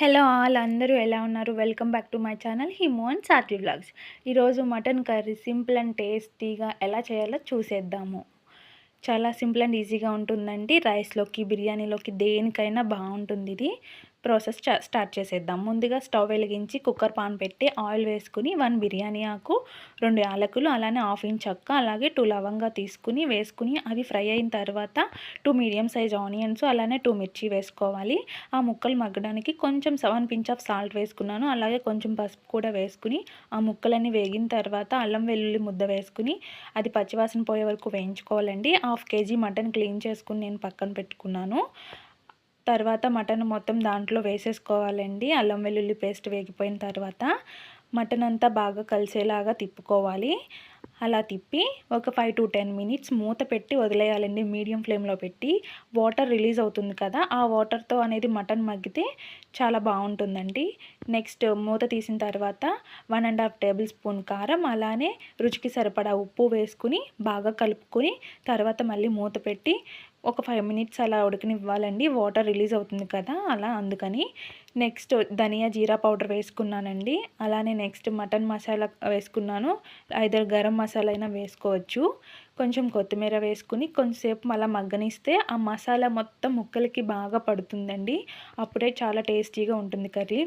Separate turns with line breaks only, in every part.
Hello all అందరూ ఎలా ఉన్నారు? Welcome back to my channel Himo and Saatvi blogs ఈరోజు మటన్ కర్రీ సింపుల్ అండ్ టేస్టీగా ఎలా చేయాలో చూసేద్దాము. చాలా సింపుల్ అండ్ ఈజీగా ఉంటుందండి. రైస్లోకి బిర్యానీలోకి దేనికైనా బాగుంటుంది ఇది. ప్రాసెస్ స్టార్ట్ చేసేద్దాం. ముందుగా స్టవ్ వెలిగించి కుక్కర్ పాన్ పెట్టి ఆయిల్ వేసుకుని వన్ బిర్యానీ ఆకు రెండు యాలకులు అలానే హాఫ్ ఇంచ్ చక్క అలాగే టూ లవంగా తీసుకుని వేసుకుని అవి ఫ్రై అయిన తర్వాత టూ మీడియం సైజ్ ఆనియన్స్ అలానే టూ మిర్చి వేసుకోవాలి. ఆ ముక్కలు మగ్గడానికి కొంచెం సెవెన్ పించ్ ఆఫ్ సాల్ట్ వేసుకున్నాను. అలాగే కొంచెం పసుపు కూడా వేసుకుని ఆ ముక్కలన్నీ వేగిన తర్వాత అల్లం వెల్లుల్లి ముద్ద వేసుకుని అది పచ్చివాసన పోయే వరకు వేయించుకోవాలండి. హాఫ్ కేజీ మటన్ క్లీన్ చేసుకుని నేను పక్కన పెట్టుకున్నాను. తర్వాత మటన్ మొత్తం దాంట్లో వేసేసుకోవాలండి. అల్లం వెల్లుల్లి పేస్ట్ వేగిపోయిన తర్వాత మటన్ అంతా బాగా కలిసేలాగా తిప్పుకోవాలి. అలా తిప్పి ఒక ఫైవ్ టు టెన్ మినిట్స్ మూత పెట్టి వదిలేయాలండి. మీడియం ఫ్లేమ్లో పెట్టి వాటర్ రిలీజ్ అవుతుంది కదా ఆ వాటర్తో అనేది మటన్ మగ్గితే చాలా బాగుంటుందండి. నెక్స్ట్ మూత తీసిన తర్వాత one and half tablespoon కారం అలానే రుచికి సరిపడా ఉప్పు వేసుకుని బాగా కలుపుకొని తర్వాత మళ్ళీ మూత పెట్టి ఒక ఫైవ్ మినిట్స్ అలా ఉడకనివ్వాలండి. వాటర్ రిలీజ్ అవుతుంది కదా అలా అందుకని నెక్స్ట్ ధనియా జీరా పౌడర్ వేసుకున్నానండి. అలానే నెక్స్ట్ మటన్ మసాలా వేసుకున్నాను. ఐదర్ గరం మసాలా అయినా వేసుకోవచ్చు. కొంచెం కొత్తిమీర వేసుకుని కొంచెంసేపు మళ్ళీ మగ్గనిస్తే ఆ మసాలా మొత్తం ముక్కలకి బాగా పడుతుందండి. అప్పుడే చాలా టేస్టీగా ఉంటుంది కర్రీ.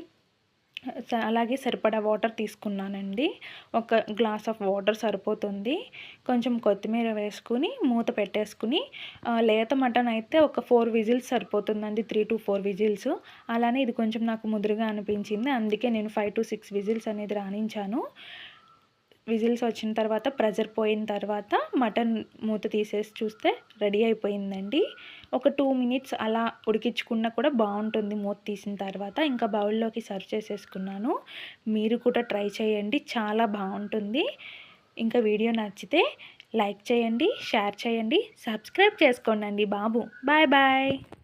అలాగే సరిపడా వాటర్ తీసుకున్నానండి. ఒక గ్లాస్ ఆఫ్ వాటర్ సరిపోతుంది. కొంచెం కొత్తిమీర వేసుకుని మూత పెట్టేసుకుని లేత మటన్ అయితే ఒక ఫోర్ విజిల్స్ సరిపోతుందండి త్రీ టు ఫోర్ విజిల్స్. అలానే ఇది కొంచెం నాకు ముదురుగా అనిపించింది అందుకే నేను ఫైవ్ టు సిక్స్ విజిల్స్ అనేది రాణించాను. విజిల్స్ వచ్చిన తర్వాత ప్రెజర్ పోయిన తర్వాత మటన్ మూత తీసేసి చూస్తే రెడీ అయిపోయిందండి. ఒక టూ మినిట్స్ అలా ఉడికించుకున్నా కూడా బాగుంటుంది మూత తీసిన తర్వాత. ఇంకా బౌల్లోకి సర్వ్ చేసేసుకున్నాను. మీరు కూడా ట్రై చేయండి చాలా బాగుంటుంది. ఇంకా వీడియో నచ్చితే లైక్ చేయండి షేర్ చేయండి సబ్స్క్రైబ్ చేసుకోండి బాబు. Bye bye.